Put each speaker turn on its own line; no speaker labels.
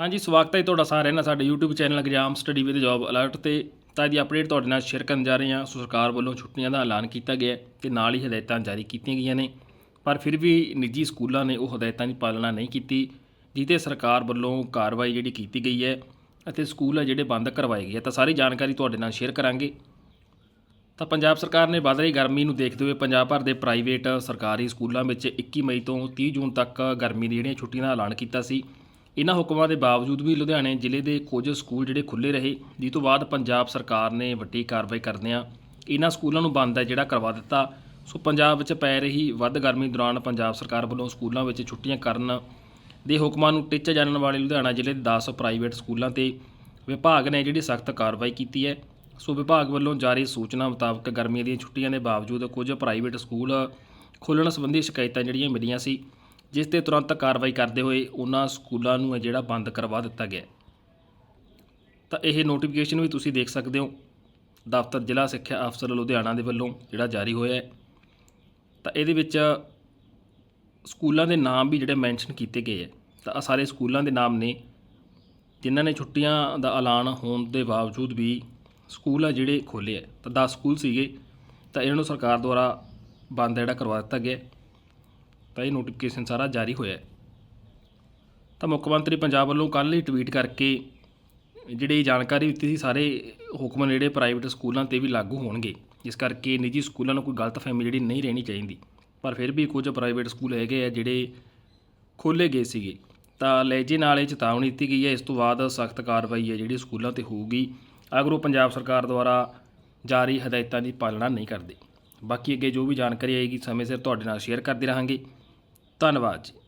ਹਾਂਜੀ, ਸਵਾਗਤ ਹੈ ਤੁਹਾਡਾ ਸਾਰਿਆਂ ਦਾ ਸਾਡੇ YouTube channel exam study with job alert ਤੇ। ਤਾਂ ਦੀ ਅਪਡੇਟ ਤੁਹਾਡੇ ਨਾਲ ਸ਼ੇਅਰ ਕਰਨ ਜਾ ਰਹੇ ਹਾਂ। ਸੋ ਸਰਕਾਰ ਵੱਲੋਂ ਛੁੱਟੀਆਂ ਦਾ ਐਲਾਨ ਕੀਤਾ ਗਿਆ ਹੈ ਤੇ ਨਾਲ ਹੀ ਹਦਾਇਤਾਂ ਜਾਰੀ ਕੀਤੀਆਂ ਗਈਆਂ ਨੇ। ਪਰ ਫਿਰ ਵੀ ਨਿੱਜੀ ਸਕੂਲਾਂ ਨੇ ਉਹ ਹਦਾਇਤਾਂ ਦੀ ਪਾਲਣਾ ਨਹੀਂ ਕੀਤੀ ਜਿੱਤੇ ਸਰਕਾਰ ਵੱਲੋਂ ਕਾਰਵਾਈ ਜਿਹੜੀ ਕੀਤੀ ਗਈ ਹੈ ਅਤੇ ਸਕੂਲ ਆ ਜਿਹੜੇ ਬੰਦ ਕਰਵਾਏ ਗਏ ਆ। ਤਾਂ ਸਾਰੀ ਜਾਣਕਾਰੀ ਤੁਹਾਡੇ ਨਾਲ ਸ਼ੇਅਰ ਕਰਾਂਗੇ। ਤਾਂ ਪੰਜਾਬ ਸਰਕਾਰ ਨੇ ਵੱਧ ਰਹੀ ਗਰਮੀ ਨੂੰ ਦੇਖਦੇ ਹੋਏ ਪੰਜਾਬ ਭਰ ਦੇ ਪ੍ਰਾਈਵੇਟ ਸਰਕਾਰੀ ਸਕੂਲਾਂ ਵਿੱਚ 21 ਮਈ ਤੋਂ 30 ਜੂਨ ਤੱਕ ਗਰਮੀ ਦੀਆਂ ਜਿਹੜੀਆਂ ਛੁੱਟੀਆਂ ਦਾ ਐਲਾਨ ਕੀਤਾ ਸੀ। ਇਹਨਾਂ ਹੁਕਮਾਂ ਦੇ ਬਾਵਜੂਦ ਵੀ ਲੁਧਿਆਣੇ ਜ਼ਿਲ੍ਹੇ ਦੇ ਕੁਝ ਸਕੂਲ ਜਿਹੜੇ ਖੁੱਲੇ ਰਹੇ ਜਿਸ ਤੋਂ ਬਾਅਦ ਪੰਜਾਬ ਸਰਕਾਰ ਨੇ ਵੱਡੀ ਕਾਰਵਾਈ ਕਰਦਿਆਂ ਇਹਨਾਂ ਸਕੂਲਾਂ ਨੂੰ ਬੰਦ ਹੈ ਜਿਹੜਾ ਕਰਵਾ ਦਿੱਤਾ। ਸੋ ਪੰਜਾਬ ਵਿੱਚ ਪੈ ਰਹੀ ਵੱਧ ਗਰਮੀ ਦੌਰਾਨ ਪੰਜਾਬ ਸਰਕਾਰ ਵੱਲੋਂ ਸਕੂਲਾਂ ਵਿੱਚ ਛੁੱਟੀਆਂ ਕਰਨ ਦੇ ਹੁਕਮਾਂ ਨੂੰ ਟਿੱਚ ਜਾਣਨ ਵਾਲੇ ਲੁਧਿਆਣਾ ਜ਼ਿਲ੍ਹੇ ਦੇ 10 ਪ੍ਰਾਈਵੇਟ ਸਕੂਲਾਂ ਤੇ ਵਿਭਾਗ ਨੇ ਜਿਹੜੀ ਸਖਤ ਕਾਰਵਾਈ ਕੀਤੀ ਹੈ। ਸੋ ਵਿਭਾਗ ਵੱਲੋਂ ਜਾਰੀ ਸੂਚਨਾ ਮੁਤਾਬਕ ਗਰਮੀਆਂ ਦੀਆਂ ਛੁੱਟੀਆਂ ਦੇ ਬਾਵਜੂਦ ਕੁਝ ਪ੍ਰਾਈਵੇਟ ਸਕੂਲ ਖੋਲ੍ਹਣ ਸੰਬੰਧੀ ਸ਼ਿਕਾਇਤਾਂ ਜਿਹੜੀਆਂ ਮਿਲੀਆਂ ਸੀ। ਜਿਸ ਤੇ ਤੁਰੰਤ ਕਾਰਵਾਈ ਕਰਦੇ ਹੋਏ ਉਹਨਾਂ ਸਕੂਲਾਂ ਨੂੰ ਹੈ ਜਿਹੜਾ ਬੰਦ ਕਰਵਾ ਦਿੱਤਾ ਗਿਆ। ਤਾਂ ਇਹ ਨੋਟੀਫਿਕੇਸ਼ਨ ਵੀ ਤੁਸੀਂ ਦੇਖ ਸਕਦੇ ਹੋ। ਦਫ਼ਤਰ ਜ਼ਿਲ੍ਹਾ ਸਿੱਖਿਆ ਅਫਸਰ ਲੁਧਿਆਣਾ ਦੇ ਵੱਲੋਂ ਜਿਹੜਾ ਜਾਰੀ ਹੋਇਆ ਹੈ। ਤਾਂ ਇਹਦੇ ਵਿੱਚ ਸਕੂਲਾਂ ਦੇ ਨਾਮ ਵੀ ਜਿਹੜੇ ਮੈਂਸ਼ਨ ਕੀਤੇ ਗਏ ਹੈ। ਤਾਂ ਆਹ ਸਾਰੇ ਸਕੂਲਾਂ ਦੇ ਨਾਮ ਨੇ। ਜਿਨ੍ਹਾਂ ਨੇ ਛੁੱਟੀਆਂ ਦਾ ਐਲਾਨ ਹੋਣ ਦੇ ਬਾਵਜੂਦ ਵੀ ਸਕੂਲ ਆ ਜਿਹੜੇ ਖੋਲ੍ਹੇ ਹੈ ਤਾਂ 10 ਸਕੂਲ ਸੀਗੇ। ਤਾਂ ਇਹਨਾਂ ਨੂੰ ਸਰਕਾਰ ਦੁਆਰਾ ਬੰਦ ਜਿਹੜਾ ਕਰਵਾ ਦਿੱਤਾ ਗਿਆ। ਤਾਂ ਇਹ ਨੋਟੀਫਿਕੇਸ਼ਨ ਸਾਰਾ ਜਾਰੀ ਹੋਇਆ ਹੈ। ਤਾਂ ਮੁੱਖ ਮੰਤਰੀ ਪੰਜਾਬ ਵੱਲੋਂ ਕੱਲ੍ਹ ਹੀ ਟਵੀਟ ਕਰਕੇ ਜਿਹੜੀ ਜਾਣਕਾਰੀ ਦਿੱਤੀ ਸੀ, ਸਾਰੇ ਹੁਕਮ ਜਿਹੜੇ ਪ੍ਰਾਈਵੇਟ ਸਕੂਲਾਂ ਤੇ ਵੀ ਲਾਗੂ ਹੋਣਗੇ। ਇਸ ਕਰਕੇ ਨਿੱਜੀ ਸਕੂਲਾਂ ਨੂੰ ਕੋਈ ਗਲਤਫਹਿਮੀ ਜਿਹੜੀ ਨਹੀਂ ਰਹਿਣੀ ਚਾਹੀਦੀ। ਪਰ ਫਿਰ ਵੀ ਕੁਝ ਪ੍ਰਾਈਵੇਟ ਸਕੂਲ ਹੈਗੇ ਆ ਜਿਹੜੇ ਖੋਲ੍ਹੇ ਗਏ ਸੀਗੇ। ਤਾਂ ਲਹਿਜੇ ਨਾਲ ਇਹ ਚੇਤਾਵਨੀ ਦਿੱਤੀ ਗਈ ਹੈ। ਇਸ ਤੋਂ ਬਾਅਦ ਸਖਤ ਕਾਰਵਾਈ ਹੈ ਜਿਹੜੀ ਸਕੂਲਾਂ ਤੇ ਹੋਊਗੀ। ਅਗਰ ਉਹ ਪੰਜਾਬ ਸਰਕਾਰ ਦੁਆਰਾ ਜਾਰੀ ਹਦਾਇਤਾਂ ਦੀ ਪਾਲਣਾ ਨਹੀਂ ਕਰਦੇ। ਬਾਕੀ ਅੱਗੇ ਜੋ ਵੀ ਜਾਣਕਾਰੀ ਆਏਗੀ, ਸਮੇਂ ਸਿਰ ਤੁਹਾਡੇ ਨਾਲ ਸ਼ੇਅਰ ਕਰਦੇ ਰਹਾਂਗੇ। ਧੰਨਵਾਦ ਜੀ।